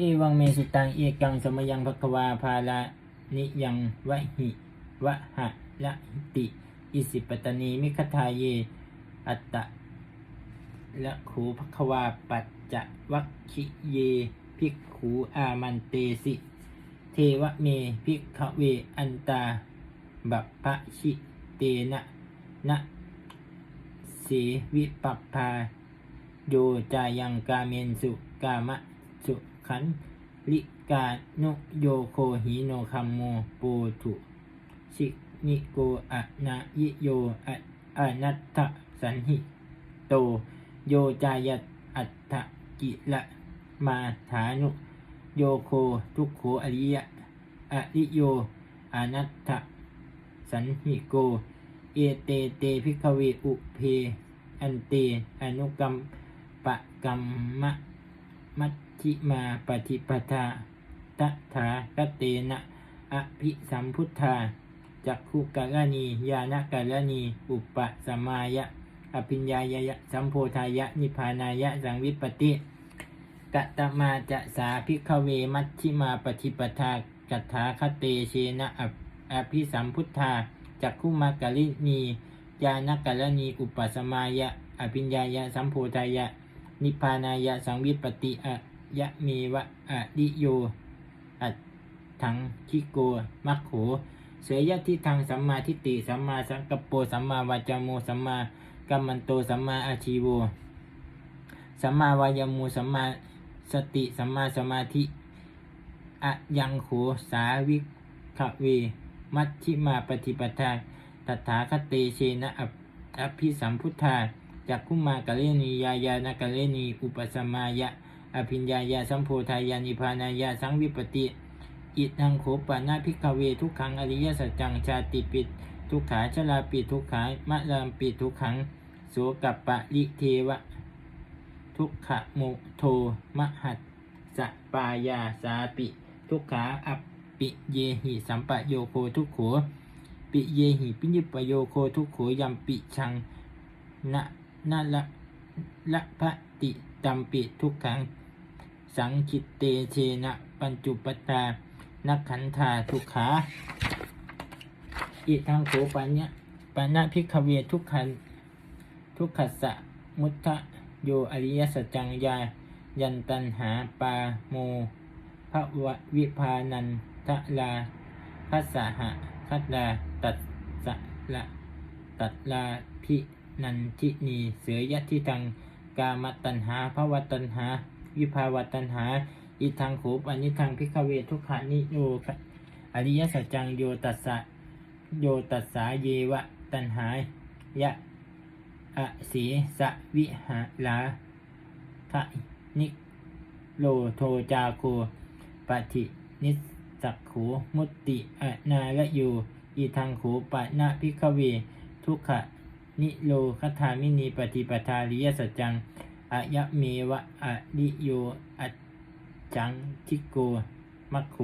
อวังเมสุตังเอกังสมยังภควาภาลานิยังวะหิวะหะละติ อิสิปตตนีมิคทาเย อัตตะละขูภควาปัจจะวัคคิเย ภิกขูอามันเตสิ เทวะเมภิกขเวอันตาบัพพะชิเตนะนะเสวิปัปพาโยจายังกาเมนสุกามะสุ ขันลิกาโนโยโคหิโนคัมโมโปถุชินิโกอะนายิโยอะอนัตถสันหิโต โยจายะอัตถกิละมาฐานุ โยโคทุกโขอริยะอริโยอนัตถสันหิโก เอเตเตพิกเวอุเพ อันเตอนุกรรมปะกรรมะ มัชชิมาปฏิปทาตถาคเตนะอภิสัมพุทธาจักขุกะลนียานกะลนีอุปสมายะ อภิญญายะสัมโพธายะ นิพานายะ สังวิปติกะตมาจะสาพิกเวมัชชิมาปฏิปทากัตถาคเตเชนะอภิสัมพุทธาจักขุมากะลินียานกะลนีอุปสมายะ อภิญญายะสัมโพธายะ นิพพานายะสังวิปติอะยะเมวะอะดิโยอัตถังคิโกมัคโขเสยยะทิทางสัมมาทิฏฐิสัมมาสังกปโปสัมมาวาจาโมสัมมากัมมันโตสัมมาอาชีโวสัมมาวายามูสัมมาสติสัมมาสมาธิอะยังโขสาวิขเว มัชชิมาปฏิปทาตถาคเตเชนะอภิสัมพุทธา จักขุมากะเลนียายานกะเลนีอุปสมายะ อภิญญายะสัมโพธายานิพานายะสังวิปติอิทังโขปานาภิกขเวทุกขังอริยสัจจังชาติปิดทุกขาชลาปิดทุกขามะรามปิดทุกขังโสกัปปะลิเทวะ ทุกขะโมโทมหัสสปายาสาปิ ทุกขาอัปปิเยหิสัมปะโยโคทุกโขปิเยหิปิญิปโยโคทุกโขยัมปิชังนะ นะละละพะติตัมปิทุกขัง สังคิตเตเชนะปัญจุปตานักขันธาทุกขาอิทังโขปัญญะปัญญพิกเวทุกขันทุกขสสะมุทะโยอริยสัจจังยายันตันหาปาโมภวะวิพานันทะลาคัสสะหะคัตลาตัดสะละตัดลาพิ นันทินีเสือยะทิทังกามตันหาภวตันหา วิภาวตันหา อิทังโขปอนิทังพิกเวทุกขานิโยอริยสัจจังโยตัสสะโยตัสสาเยวะตันหายะอสีสะวิหาลาทะนิโลโทจาโคปฏินิสสักขูมุตติอนาละโยอีทังขูปะนะพิกเว ทุกขะ นิโลคทามินีปฏิปทาริยสัจจังอายะเมวะอะริโยอัจจังทิโกมัคโข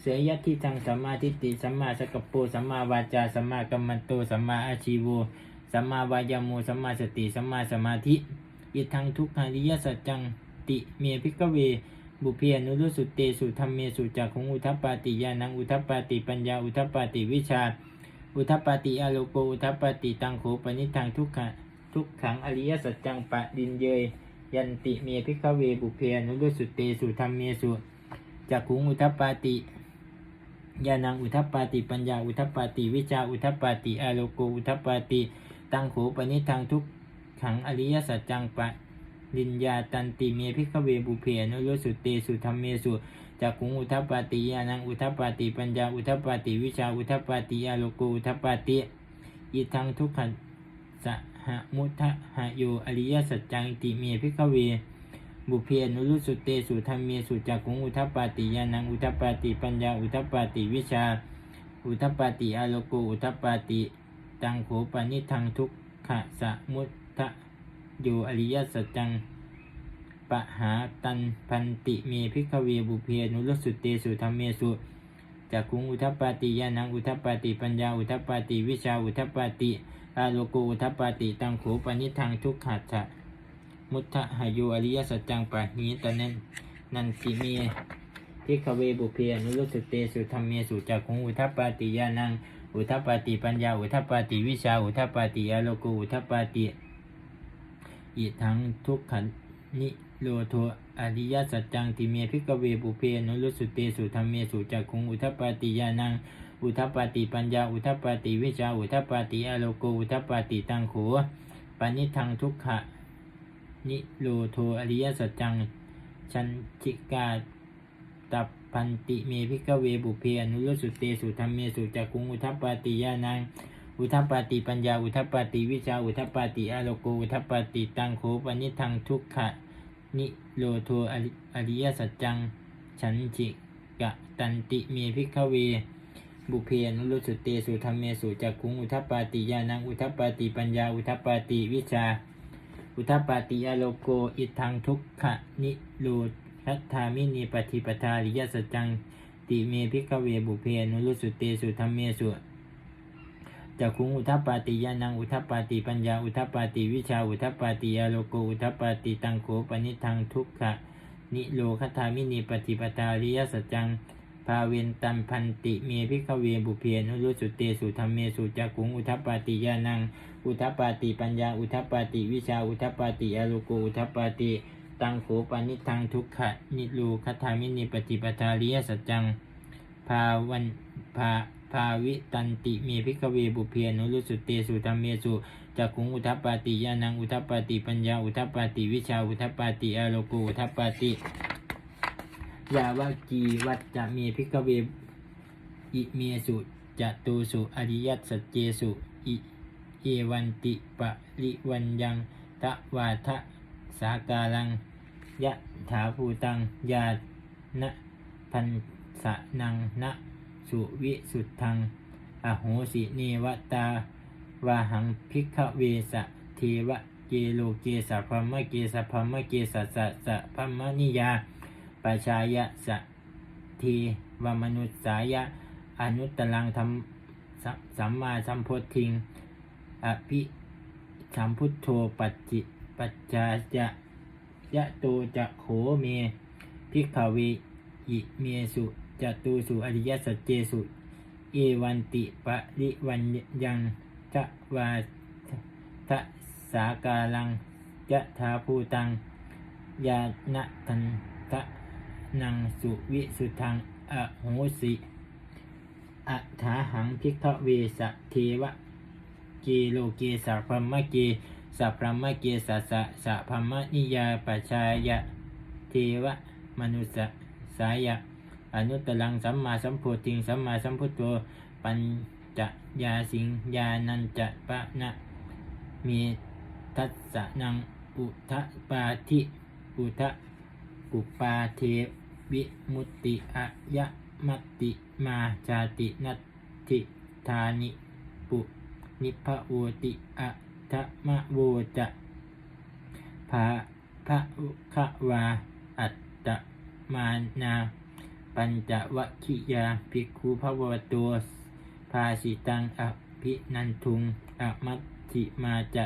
เสยยะทิทังสัมมาทิฏฐิสัมมาสกปโปสัมมาวาจาสัมมากัมมันโตสัมมาอาชีโวสัมมาวายามุสัมมาสติสัมมาสมาธิอิทังทุกขาริยสัจจังติเมพิกเว บุเพอนุรุสุเตสุธรรมเมสุจักของอุทัปปาติยานังอุทัปปาติปัญญาอุทัปปาติวิชา อุทัปปาติอาโลโกอุทัปปาติตังโขปนิทังทุกขะทุกขังอริยสัจจังปะดินเยยยันติเมพิกเวบุเพนุรุสุเตสุธรรมเมสุจักขุงอุทัปปาติยานังอุทัปปาติปัญญาอุทัปปาติวิชาอุทัปปาติอาโลโกอุทัปปาติตังโขปนิทังทุกขังอริยสัจจังปะลินยาตันติเมพิกเวบุเพนุโยสุเตสุธรรมเมสุ จักขุงอุทัปปาติยานังอุทัปปาติปัญญาอุทัปปาติวิชาอุทัปปาติอาโลโกอุทัปปาติอิทังทุกขันสหมุทะหะโยอริยสัจจังติเมพิกเว บุพเพนุรุสุเตสุธรรมเมสุจักขุงอุทัปปาติยานังอุทัปปาติปัญญาอุทัปปาติวิชา อุทัปปาติอาโลโกอุทัปปาติตังโขปนิทังทุกขะสะมุทะโยอริยสัจจัง ปะหาตันพันติเมพิกเวบุพเพนุรสุเตสุธรรมเมสุจักขุงอุทัปปาติยานังอุทัปปาติปัญญาอุทัปปาติวิชาอุทัปปาติอาโลโกอุทัปปาติตังโขปานิทังทุกขะสะมุทะหายุอริยสัจจังปะหีตะเนนนันติเมพิกเวบุเพนุรสุเตสุธรรมเมสุจักขุงอุทัปปาติยานังอุทัปปาติปัญญาอุทัปปาติวิชาอุทัปปาติอโลกุอุทัปปาติอิทังทุกขันนิ โลโทอริยสัจจังติเมพิกเวบุเพอนุรุสุเตสุธรรมเมสุจักขุงอุทัปปาติยานังอุทัปปาติปัญญาอุทัปปาติวิชาอุทัปปาติอโลกุอุทัปปาติตังโขปานิทังทุกขะนิโลโทอริยสัจจังชันชิกาตับพันติเมพิกเวบุเพอนุรสุเตสุธรรมเมสุจักคุงอุทัปปาติยานังอุทัปปาติปัญญาอุทัปปาติวิชาอุทัปปาติอโลโกอุทัปปาติตังโขปานิทังทุกขะ นิโลโทอริยสัจจัง ฉันจิกะตันติเมพิกเว บุเพนุรสุเตสุธรรมเมสุจักคุงอุทัปปาติยานังอุทัปปาติปัญญาอุทัปปาติวิชา อุทปปาติยาโลโกอิทังทุกขะนิโรทัตถามินีปฏิปทาริยสัจจังติเมพิกเวบุเพนุรุสุเตสุธรรมเมสุ จักขุงอุทปปาติยานังอุทปปาติปัญญาอุทปปาติวิชาอุทปปาติยาโลโกอุทปปาติตังโขปนิทังทุกขะนิโรคัตถามินีปฏิปทาริยสัจจังภาเวนตัมพันติเมพิกเวบุเพียนุรุสุเตสุธรรมเมสุจักุงอุทปปาติยานัง อุทปปาติปัญญาอุทปปาติวิชาอุทปปาติอโลโกอุทปปาติตังโขปนิทังทุกขะนิโรคัตถามินิปฏิปทาริยสัจจังภาวันภา ภาวิตันติเมพิกเวบุเพนุรุสุเตสุธรรมเมสุจักขุงอุทปปาติยานังอุทปปาติปัญญาอุทปปาติวิชาอุทปปาติอโลโกอุทปปาติยาวากีวัจจะเมพิกเวอิเมสุจะตูสุอริยัตสัจเจสุอิเอวันติปะริวันยังตะวาทะสาการังยะถาภูตังยานะพันสะนังนะ สุวิสุทธัง อโหสิเนวตาวาหังพิกเวสะเทวะเกโลเกสะพัมมะเกสะพัมมะเกสะสะสะพัมมะนิยาปชายะสะเทวมนุษสายะ อนุตตรังธรรมสัมมาสัมโพธิง อภิสัมพุทโธปัจจิปัจจายะยะโตจะโขเมพิกเวอิเมสุ จะตูสุอริยสัจเจสุ เอวันติปะริวันยังทะวาทะสาการังยะถาภูตัง ยานะทันทะนังสุวิสุทังอโหสิอัฐาหังพิกขเวสเทวะเกโลเกสัพพมะเกสัพพมะเกสัสสะสัพพมะนิยาปชายะเทวะมนุสสายะ อนุตตรังสัมมาสัมโพธิงสัมมาสัมพุทโธปัญจยาสิงยานันจะปะนะมีทัสสนังอุทะปาทิอุทะปุปาเทวิมุตติอะยะมติมาจาตินัตติธานิปุนิพโวติอะทะมะโวจะภาพระอุคะวาอัตตมานา ปัญจวัคิยาภิกขุภวตัวภาสิตังอภินันทุงอมัตติมาจะ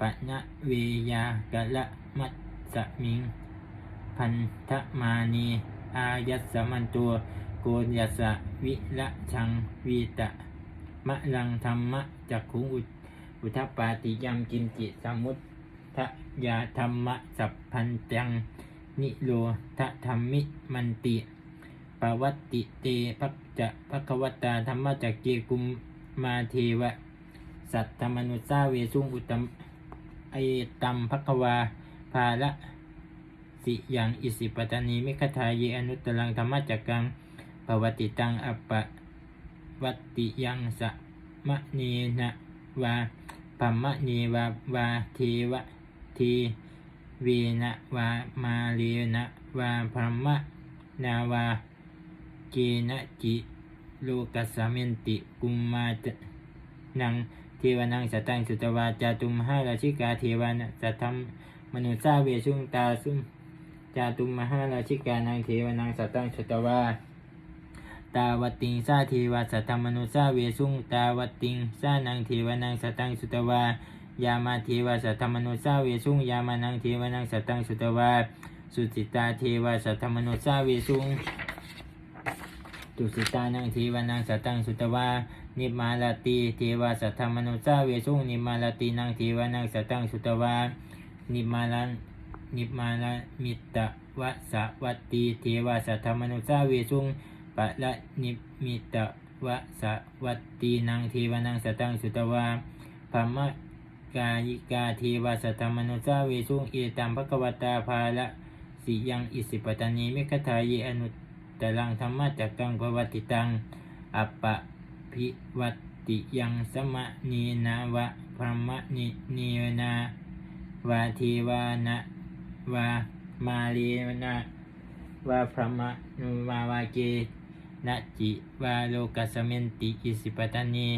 ปัญะเวยากะละมัตสมิง พันธมานีอายัสมันตัวโกนยัสะวิละชังวีตะมะลังธรรมะจักขุงอุทปาติยมกินจิสมุตทะยาธรรมะสัพพันตังนิโรทธรรมิมันติ ปวัตติเตภักจะภควตาธรรมจักเกกุมมาเทวะ สัตธรรมนุสาเวสุงอุตมไอตัมภควาภาละสิยังอิสิปตานีมิคทายเยอนุตตรังธรรมจักกังปวัติตังอปะวัตติยังสะมะเนนะวาปัมมะเนวาวาเทวะเทเวนะวามาเลนะวาพรหมะนาวา เกนะจิโลกัสสามินติกุมมาจนังเทวนังสตังสุตวาจาตุมหาราชิกาเทวานะสัทธรรมมนุษาเวชุงตาสุมจาตุมมหาราชิกานังเทวนังสตังสุตวาตาวติงสาเทวาสัทธมนุสาเวสุงตาวติงสานังเทวนังสตังสุตวายามาเทวาสัทธมนุสาเวสุงยามานังเทวนังสตังสุตวาสุจิตาเทวาสัทธมนุสาเวสุง ตุสิตานังทีวานังสัตตังสุตวานิมาลาตีเทวาสัทธมนุสาเวสุงนิมาลาตีนังทีวานังสัตตังสุตวานิมาลันนิมาลามิตะวะสวัตตีเทวาสัทธมนุสาเวสุงปะละนิมิตะวะสวัตตีนังทีวานังสัตตังสุตวาภมะกายิกาเทวาสัทธมนุสาเวสุงเอตัมภควตาภาละสิยังอิสิปตานีมิคทายอนุต รังธรรมจักกังภวัติตังอัปปะพิวัติยังสมะนีนาวะพรหมนินีนาวาทีวานะวามาลีนาวาพรหมนุวาวาเกนะจิวาโลกัสเมนติอิสิปตานี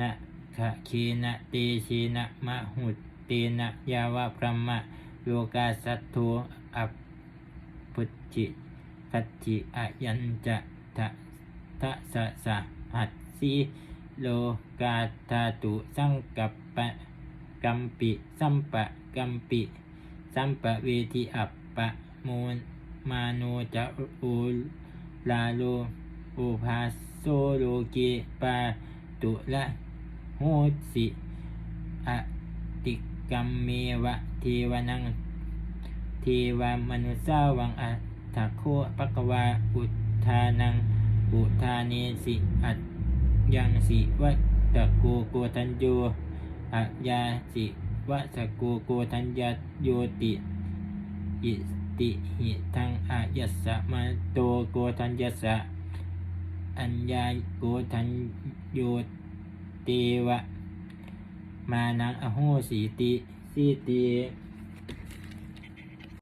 นะขะเคนะเตชีนะมะหุตเตนะยาวะพรหมโลกาสัตโธอัปพุท ธิคัจจิอายัญจะทะทะสะสะหัดสีโลกาธาตุสังกัปปะกัมปิสัมปะกัมปิ สัมปะเวทิอัปปะโมนมาโนจะอุลาโลอุภาโซโลเกปาตุละโหสิอติกัมเมวะเทวนังเทวามนุสาวังอั ถะโคปะกวาอุทานังอุทาเนสิอัตยังสิวัตะโกโกทันโยอะยาสิวัสโกโกทันยโยติอิติหิทังอายัสสะมาโตโกทันยัสสะอัญญาโกทันโยเตวะ มานังอโหสีติสีติ